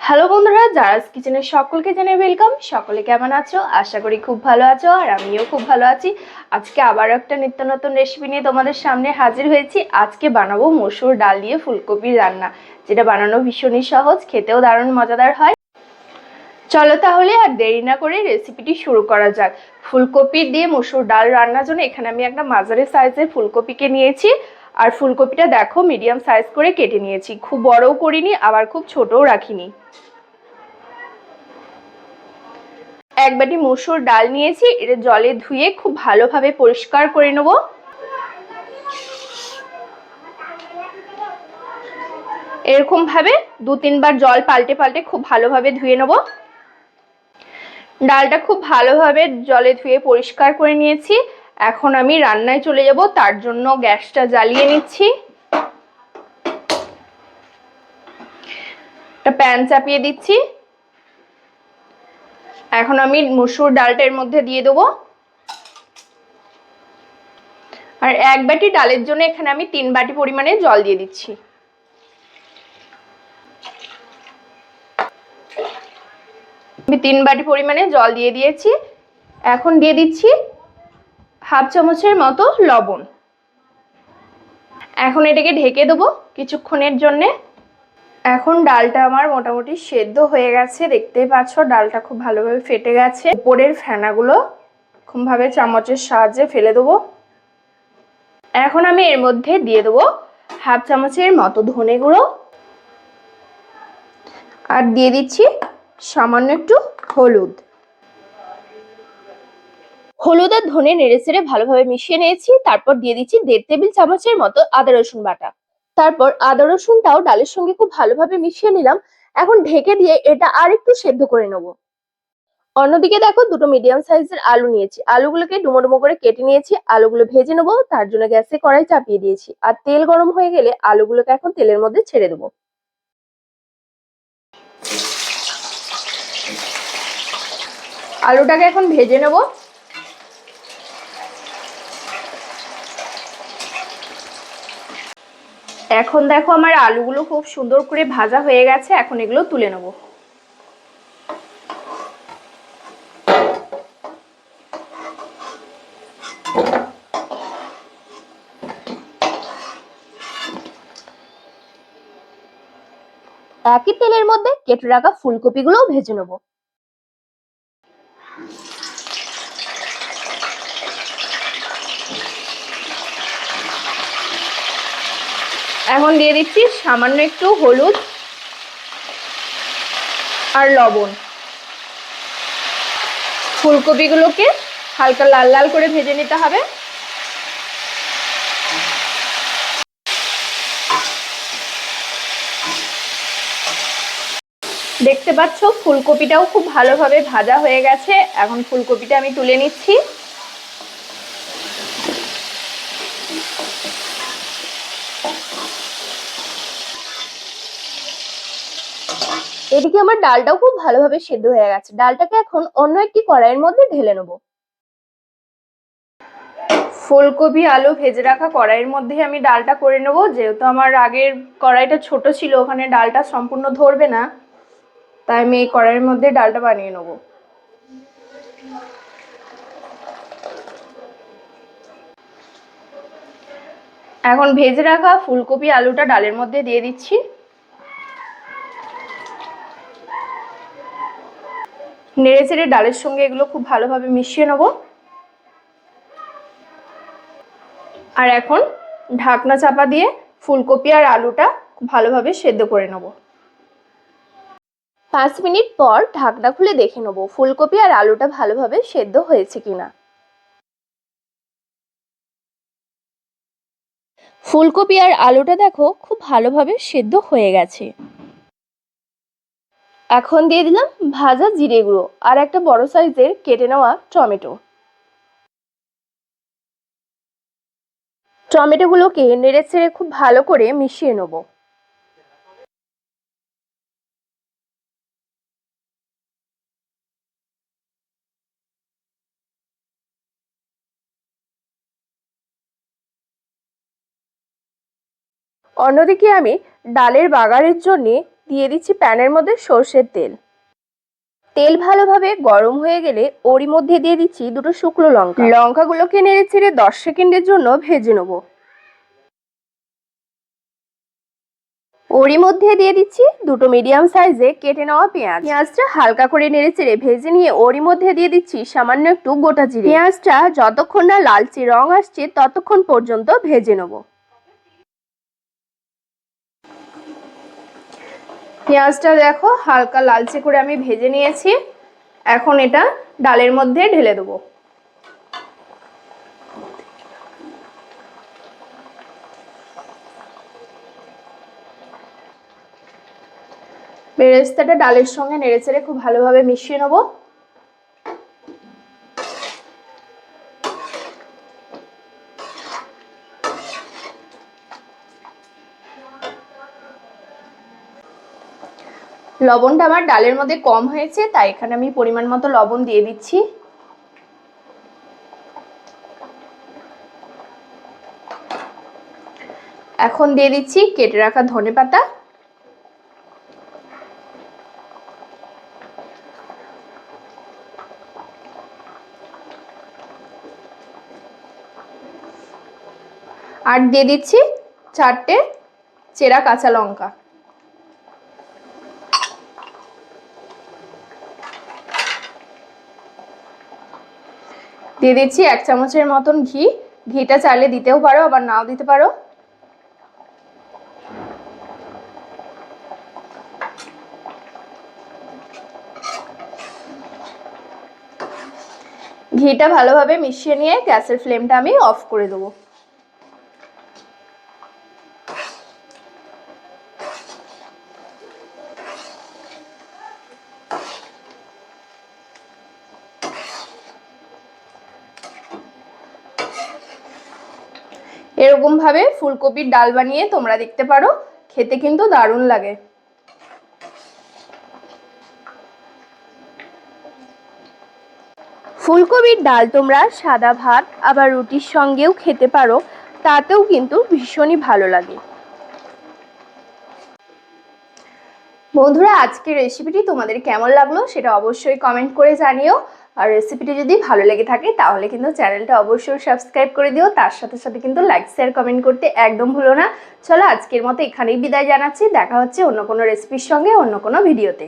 Hello বন্ধুরা জারাজ কিচেনের সকলকে জানাই ওয়েলকাম সকলে কেমন আছো? আশা করি খুব ভালো আছো আর আমিও খুব ভালো আছি। আজকে আবার একটা নিত্য নতুন রেসিপি নিয়ে তোমাদের সামনে হাজির হয়েছি। আজকে বানাবো মসুর ডাল দিয়ে ফুলকপির রান্না, যেটা বানানো ভীষণই সহজ, খেতেও দারুণ মজাদার হয়। চলো তাহলে আর দেরি না করে রেসিপিটি শুরু করা যাক। ফুলকপি দিয়ে মসুর ডাল রান্নার জন্য এখানে আমি একটা মাঝারি সাইজের ফুলকপিকে নিয়েছি। আর ফুলকপিটা দেখো মিডিয়াম সাইজ করে কেটে নিয়েছি। খুব বড়ও করিনি, আবার খুব ছোটও রাখিনি। এক বাটি মসুর ডাল নিয়েছি এটা জলে ধুয়ে খুব ভালোভাবে পরিষ্কার করে নেব। এরকম ভাবে দু তিনবার জল পাল্টে পাল্টে খুব ভালোভাবে ধুয়ে নেব। ডালটা খুব ভালোভাবে জলে ধুয়ে পরিষ্কার করে নিয়েছি। এখন আমি রান্নায় চলে যাব, তার জন্য গ্যাসটা জ্বালিয়ে নিচ্ছি। একটা প্যান চাপিয়ে দিচ্ছি। এখন আমি মসুর ডালটা এর মধ্যে দিয়ে দেবো। আর এক বাটি ডালের জন্য এখানে আমি তিন বাটি পরিমাণে জল দিয়ে দিচ্ছি। আমি তিন বাটি পরিমাণে জল দিয়ে দিয়েছি। এখন দিয়ে দিচ্ছি হাফ চামচের মতো লবণ। এখন এটাকে ঢেকে দেবো কিছুক্ষণের জন্যে। এখন ডালটা আমার মোটামুটি সেদ্ধ হয়ে গেছে। দেখতেই পাচ্ছ, ডালটা খুব ভালোভাবে ফেটে গেছে। উপরের ফেনাগুলো খুবভাবে চামচের সাহায্যে ফেলে দেবো। এখন আমি এর মধ্যে দিয়ে দেবো হাফ চামচের মতো ধনে গুঁড়ো। আর দিয়ে দিচ্ছি সামান্য একটু হলুদ। হলুদ আর ধনে নেড়ে চেড়ে ভালোভাবে মিশিয়ে নিয়েছি, তারপর দিয়ে দিচ্ছি দেড় টেবিল চামচের মতো আদা রসুন বাটা। তারপর আদা রসুনটাও ডালের সঙ্গে খুব ভালোভাবে মিশিয়ে নিলাম, এখন ঢেকে দিয়ে এটা আর একটু সেদ্ধ করে নেব। অন্যদিকে দেখো দুটো মিডিয়াম সাইজের আলু নিয়েছি, আলুগুলোকে ডুমো ডুমো করে কেটে নিয়েছি, আলুগুলো ভেজে নেব, তার জন্য গ্যাসে কড়াই চাপিয়ে দিয়েছি, আর তেল গরম হয়ে গেলে আলুগুলোকে এখন তেলের মধ্যে ছেড়ে দেবো। আলুটাকে এখন ভেজে নেব। এখন দেখো আমার আলুগুলো খুব সুন্দর করে ভাজা হয়ে গেছে, এখন এগুলো তুলে নেব। একই তেলের মধ্যে কেটে রাখা ফুলকপিগুলোও ভেজে নেব। এখন দিয়ে দিচ্ছি সামান্য একটু হলুদ আর লবণ। ফুলকপিগুলোকে হালকা লাল লাল করে ভেজে নিতে হবে। দেখতে পাচ্ছ, ফুলকপিটাও খুব ভালোভাবে ভাজা হয়ে গেছে। এখন ফুলকপিটা আমি তুলে নিচ্ছি। এদিকে আমার ডালটাও খুব ভালোভাবে সেদ্ধ হয়ে গেছে। ডালটাকে এখন অন্য একটি কড়াইয়ের মধ্যে ঢেলে নেব। ফুলকপি, আলু ভেজে রাখা কড়াইয়ের মধ্যে আমি ডালটা করে নেব। যেহেতু আমার আগের কড়াইটা ছোট ছিল, ওখানে ডালটা সম্পূর্ণ ধরবে না। তাই আমি এই কড়াইয়ের মধ্যে ডালটা বানিয়ে নেব। এখন ভেজে রাখা ফুলকপি, আলুটা ডালের মধ্যে দিয়ে দিচ্ছি। নেড়ে চেড়ে ডালের সঙ্গে এগুলো খুব ভালোভাবে মিশিয়ে নেব। আর এখন ঢাকনা চাপা দিয়ে ফুলকপি আর আলুটা ভালোভাবে সেদ্ধ করে নেব। পাঁচ মিনিট পর ঢাকনা খুলে দেখে নেব ফুলকপি আর আলুটা ভালোভাবে সেদ্ধ হয়েছে কিনা। ফুলকপি আর আলুটা দেখো খুব ভালোভাবে সেদ্ধ হয়ে গেছে। এখন দিয়ে দিলাম ভাজা জিরে গুঁড়ো আর একটা বড় সাইজের কেটে নেওয়া টমেটো। টমেটোগুলোকে নেড়ে ছেড়ে খুব ভালো করে মিশিয়ে নেব। অন্যদিকে আমি ডালের বাগারের জন্যে দিয়ে দিচ্ছি প্যানের মধ্যে সর্ষের তেল। তেল ভালোভাবে গরম হয়ে গেলে ওরই মধ্যে দিয়ে দিচ্ছি দুটো শুকনো লঙ্কা। লঙ্কাগুলোকে নেড়ে ছেড়ে দশ সেকেন্ডের জন্য ভেজে নেব। ওরই মধ্যে দিয়ে দিচ্ছি দুটো মিডিয়াম সাইজে কেটে নেওয়া পেঁয়াজ। পেঁয়াজটা হালকা করে নেড়ে চেড়ে ভেজে নিয়ে ওরই মধ্যে দিয়ে দিচ্ছি সামান্য একটু গোটা জিরে। পেঁয়াজটা যতক্ষণ না লালচে রং আসছে ততক্ষণ পর্যন্ত ভেজে নেব। পেঁয়াজটা দেখো, হালকা লালচে করে আমি ভেজে নিয়েছি। এখন এটা ডালের মধ্যে ঢেলে দেবো। বেরেস্তাটা ডালের সঙ্গে নেড়েচেড়ে খুব ভালোভাবে মিশিয়ে নেব। লবণটা আমার ডালের মধ্যে কম হয়েছে, তাই এখানে আমি পরিমাণ মতো লবণ দিয়ে দিচ্ছি। এখন দিয়ে দিচ্ছি কেটে রাখা ধনে পাতা। আর দিয়ে দিচ্ছি চারটে চেরা কাঁচা লঙ্কা। দিয়ে দিচ্ছি এক চামচের মতন ঘি। ঘিটা চালে দিতেও পারো, আবার নাও দিতে পারো। ঘিটা ভালোভাবে মিশিয়ে নিয়ে গ্যাসের ফ্লেমটা আমি অফ করে দেবো। এরকম ভাবে ফুলকপির ডাল বানিয়ে তোমরা দেখতে পারো। খেতে কিন্তু দারুণ লাগে। ফুলকপির ডাল তোমরা সাদা ভাত আবার রুটির সঙ্গেও খেতে পারো, তাতেও কিন্তু ভীষণই ভালো লাগে। বন্ধুরা, আজকের রেসিপিটি তোমাদের কেমন লাগল সেটা অবশ্যই কমেন্ট করে জানিও। আর রেসিপিটি যদি ভালো লেগে থাকে, তাহলে কিন্তু চ্যানেলটা অবশ্যই সাবস্ক্রাইব করে দিও। তার সাথে সাথে কিন্তু লাইক শেয়ার কমেন্ট করতে একদম ভুলো না। চলো, আজকের মতো এখানেই বিদায় জানাচ্ছি। দেখা হচ্ছে অন্য কোনো রেসিপির সঙ্গে, অন্য কোনো ভিডিওতে